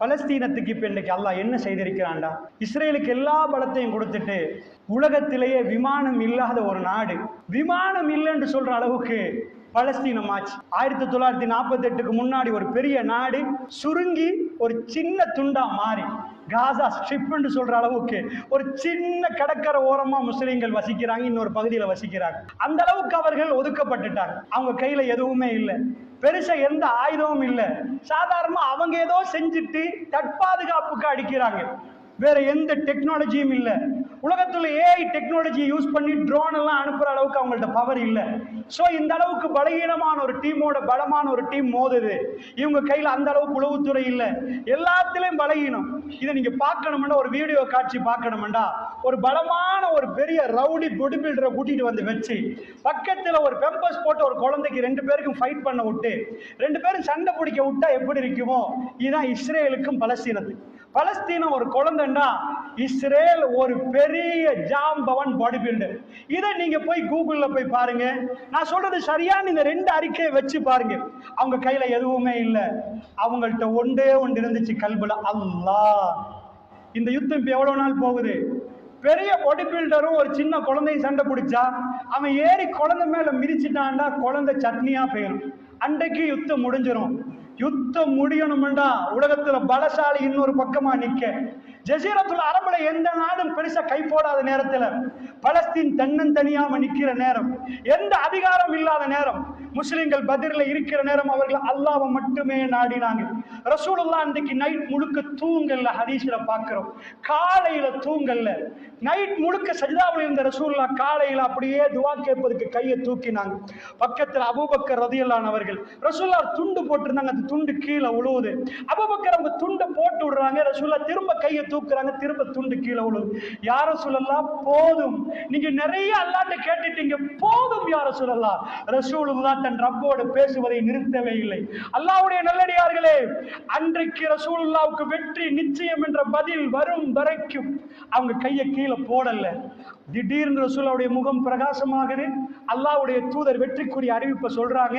பலஸ்தீனத்துக்கு இப்போ இன்றைக்கு அல்லாஹ் என்ன செய்திருக்கிறான்டா? இஸ்ரேலுக்கு எல்லா பலத்தையும் கொடுத்துட்டு உலகத்திலேயே விமானம் இல்லாத ஒரு நாடு. விமானம் இல்லைன்னு சொல்கிற அளவுக்கு பலஸ்தீனம் ஆச்சு. ஆயிரத்தி தொள்ளாயிரத்தி நாற்பத்தெட்டுக்கு முன்னாடி ஒரு பெரிய நாடு சுருங்கி ஒரு சின்ன துண்டா மாறி காசா ஸ்ட்ரிப்னு சொல்ற அளவுக்கு ஒரு சின்ன கடற்கரை ஓரமா முஸ்லீம்கள் வசிக்கிறாங்க இன்னொரு பகுதியில் வசிக்கிறாங்க. அந்த அளவுக்கு அவர்கள் ஒதுக்கப்பட்டுட்டாங்க. அவங்க கையில எதுவுமே இல்லை. பெருசா எந்த ஆயுதமும் இல்லை. சாதாரணமா அவங்க ஏதோ செஞ்சுட்டு தற்பாதுகாப்புக்கு அடிக்கிறாங்க. வேற எந்த டெக்னாலஜியும் இல்லை. உலகத்தில் ஏஐ டெக்னாலஜி யூஸ் பண்ணி ட்ரோன் எல்லாம் அனுப்புற அளவுக்கு அவங்கள்ட்ட பவர் இல்லை. ஸோ இந்த அளவுக்கு பலகீனமான ஒரு டீமோட பலமான ஒரு டீம் மோதுது. இவங்க கையில் அந்த அளவுக்கு உளவுத்துறை இல்லை. எல்லாத்துலேயும் பலகீனம். இதை நீங்கள் பார்க்கணும்னா ஒரு வீடியோ காட்சி பார்க்கணும்டா. ஒரு பலமான ஒரு பெரிய ரவுடி பொடி பில்டரை கூட்டிகிட்டு வந்து வச்சு பக்கத்தில் ஒரு பெம்பர்ஸ் போட்டு ஒரு குழந்தைக்கு ரெண்டு பேருக்கும் ஃபைட் பண்ண விட்டு ரெண்டு பேரும் சண்டை பிடிக்க விட்டா எப்படி இருக்குமோ? இதுதான் இஸ்ரேலுக்கும் பலஸ்தீனத்துக்கும். பலஸ்தீனம் ஒரு குழந்தைண்டா இஸ்ரேல் ஒரு பெரிய ஜாம்பவன் பாடி பில்டர் இதை நீங்க போய் கூகுள்ல போய் பாருங்க. நான் சொல்றது சரியான இந்த ரெண்டு அறிக்கையை வச்சு பாருங்க. அவங்க கையில எதுவுமே இல்லை. அவங்கள்ட்ட ஒன்றே ஒன்று இருந்துச்சு கல்புல அல்லாஹ். இந்த யுத்தம் இப்ப எவ்வளவு நாள் போகுது? பெரிய பாடி பில்டரும் ஒரு சின்ன குழந்தையும் சண்டை பிடிச்சா அவன் ஏறி குழந்தை மேல மிதிச்சிட்டான்டா குழந்தை சட்னியா போயிடும் அன்றைக்கு யுத்தம் முடிஞ்சிடும் யுத்தம் முடியணும்டா. உலகத்துல பலசாலி இன்னொரு பக்கமா நிக்க. ஜசீரத்துல அரபுல எந்த நாடும் பெருசா கை போடாத நேரத்துல பலஸ்தீன் தன்னந்தனியாம நிக்கிற நேரம். எந்த அதிகாரம் இல்லாத நேரம். முஸ்லிம்கள் பதிரில் இருக்கிற நேரம் அவர்கள் அல்லாவை மட்டுமே நாடினாங்க. ரசூலுல்லா அன்றைக்கு நைட் முழுக்க தூங்கல்ல ஹதீஸ்ல பார்க்குறோம் காலையில் தூங்கல்ல. நைட் முழுக்க சஜிதாவில் இருந்த ரசூல்லா காலையில் அப்படியே துவா கேட்பதுக்கு கையை தூக்கினாங்க. பக்கத்தில் அபூபக்கர் ரதியல்லானவர்கள் ரசூல்லா துண்டு போட்டிருந்தாங்க. அந்த துண்டு கீழே உழுவுது. அபுபக்கர் அவங்க துண்டை போட்டு விடுறாங்க ரசூல்லா திரும்ப கையை தூக்குறாங்க திரும்ப துண்டு கீழே உழுவுது. யார சொல்லலாம் போதும். நீங்க நிறைய அல்லாட்ட கேட்டுட்டீங்க போதும் யார சொல்லலாம் ரசூலுல்லா தன் ரப்போடு பேசுவதை நிறுத்தவே இல்லை. அல்லாவுடைய நல்லடியார்களே அன்றைக்கு ரசூலுல்லாவுக்கு வெற்றி நிச்சயம் என்ற பதில் வரும் வரைக்கும் அவங்க கையை கீழே போடல. திடீர்னு ரசூலாவுடைய முகம் பிரகாசமாகுது. அல்லாவுடைய தூதர் வெற்றிக்குரிய அறிவிப்பை சொல்றாங்க.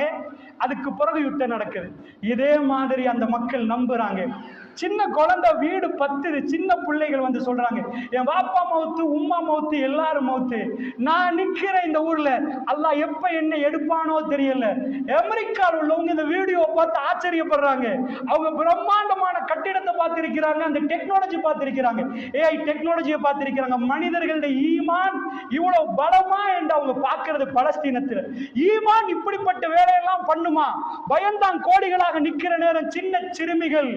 அதுக்கு பிறகு யுத்தம் நடக்குது. இது மாதிரி அந்த மக்கள் நம்புறாங்க. சின்ன குழந்தை வீடு பத்துது சின்ன பிள்ளைகள் வந்து சொல்றாங்க என் பாப்பா மவுத்து உம்மா மவுத்து எல்லாரும் மவுத்து. நான் நிக்கிறேன் இந்த ஊர்ல அல்லா எப்ப என்ன எடுப்பானோ தெரியல. அமெரிக்காவில் உள்ளவங்க இந்த வீடியோ பார்த்து ஆச்சரியப்படுறாங்க. அவங்க பிரம்மாண்டமான கட்டிடத்தை பார்த்திருக்கிறாங்க அந்த டெக்னாலஜி பார்த்திருக்கிறாங்க. ஏஐ டெக்னாலஜியை பார்த்திருக்கிறாங்க. மனிதர்களுடைய ஈமான் இவ்வளவு பலமா என்று அவங்க பார்க்கறது பலஸ்தீனத்தில். ஈமான் இப்படிப்பட்ட வேலையெல்லாம் பண்ணுமா? பயந்தான் கோடிகளாக நிக்கிற நேரம் சின்ன சிறுமிகள்